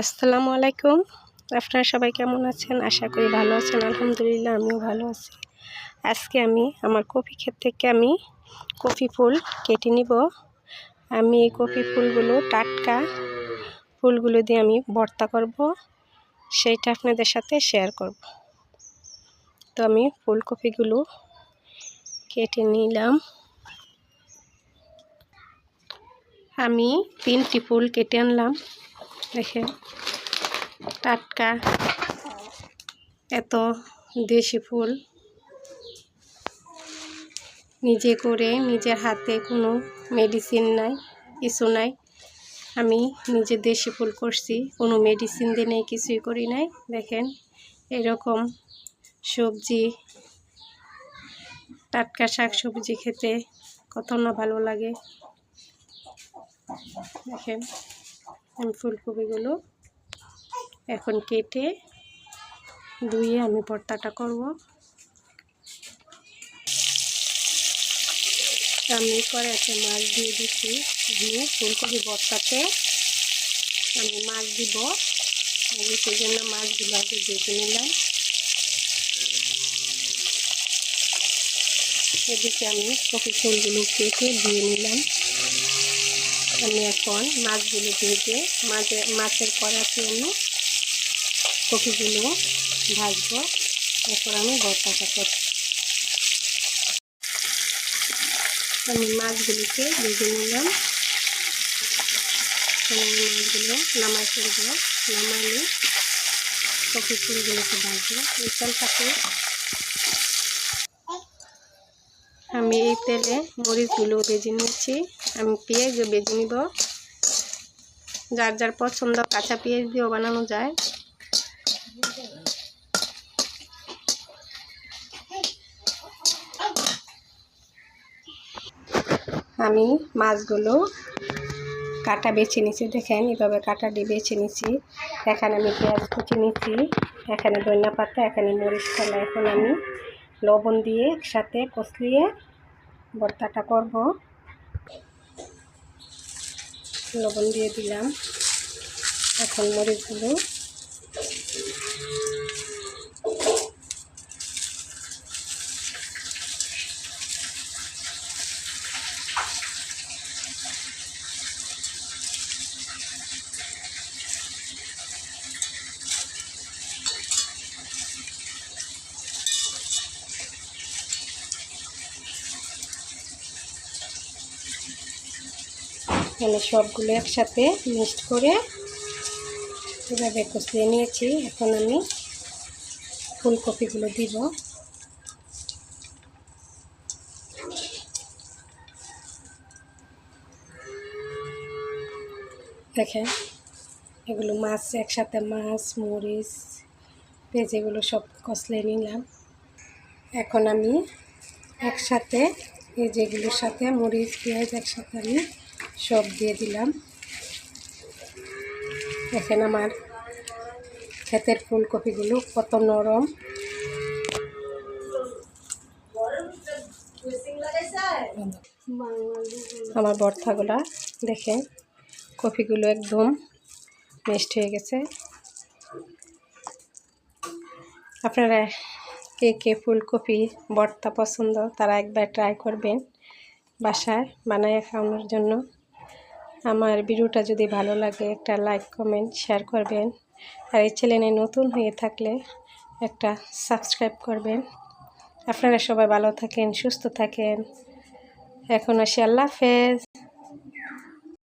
আসসালামু আলাইকুম। আপনারা সবাই কেমন আছেন? আশা করি ভালো আছেন। আলহামদুলিল্লাহ, আমিও ভালো আছি। আজকে আমি আমার কফি ক্ষেত থেকে আমি কফি ফুল কেটে নিব। আমি এই কফি ফুলগুলো টাটকা ফুলগুলো দিয়ে আমি ভর্তা করব। সেইটা আপনাদের সাথে শেয়ার করব। তো আমি ফুলকপিগুলো কেটে নিলাম। আমি তিনটি ফুল কেটে আনলাম। দেখেন টাটকা। এত দেশি ফুল। নিজে করে নিজের হাতে কোনো মেডিসিন নাই, কিছু নাই। আমি নিজে দেশি ফুল করছি, কোনো মেডিসিন দিয়ে নেই, কিছুই করি নাই। দেখেন, এরকম সবজি, টাটকা শাক সবজি খেতে কত না ভালো লাগে। দেখেন। আমি ফুলকপিগুলো এখন কেটে ধুয়ে আমি ভর্তাটা করব। আমি কড়াইতে মাছ দিয়ে দিচ্ছি, দিয়ে ফুলকপি ভর্তাতে আমি মাছ দিব। আমি সেই জন্য মাছগুলো আগে ভেজে নিলাম। এদিকে আমি কপি ফুলগুলো কেটে দিয়ে নিলাম। আমি এখন মাছগুলো ভেজে মাঝে, মাছের কড়াতে আমি কপিগুলো ভাজবো। এরপর আমি ভর্তাটা করব। আমি মাছগুলিকে ভেজে নিলাম। মাছগুলো নামাই ফেলব। নামাইলে কপি ফুলগুলোকে ভাজবো। এই তেলটাকে আমি এই তেলে মরিচগুলো বেজে নিচ্ছি। আমি পেঁয়াজও বেজে নিব। যার যার পছন্দ কাঁচা পেঁয়াজ দিয়েও বানানো যায়। আমি মাছগুলো কাটা বেছে নিছি, দেখেন এভাবে কাটা দিয়ে বেছে নিছি। এখানে আমি পেঁয়াজ কুচি নিচ্ছি এখানে ধনিয়া পাতা, এখানে মরিচ ফেলা এখন আমি লবণ দিয়ে একসাথে কষলিয়ে ভর্তাটা করব। লবণ দিয়ে দিলাম। এখন মরিচগুলো এখানে সবগুলো একসাথে মিক্সড করে এভাবে কষিয়ে নিয়েছি। এখন আমি ফুলকপিগুলো দিব। দেখেন, এগুলো মাছ, একসাথে মাছ, মরিচ পেঁচেগুলো সব কষলে নিলাম। এখন আমি একসাথে এই সাথে মরিচ, পেঁয়াজ একসাথে আমি সব দিয়ে দিলাম। দেখেন আমার ক্ষেতের ফুলকপিগুলো কত নরম। আমার বর্থাগুলা দেখেন, কপিগুলো একদম মিষ্ট হয়ে গেছে। আপনারা কে কে ফুলকপি, ভর্তা পছন্দ, তারা একবার ট্রাই করবেন। বাসায় বানায় খাওয়ানোর জন্য। আমার ভিডিওটা যদি ভালো লাগে, একটা লাইক কমেন্ট শেয়ার করবেন। আর এই চ্যানেলে নতুন হয়ে থাকলে একটা সাবস্ক্রাইব করবেন। আপনারা সবাই ভালো থাকেন, সুস্থ থাকেন। এখন আসি, আল্লাহ হাফেজ।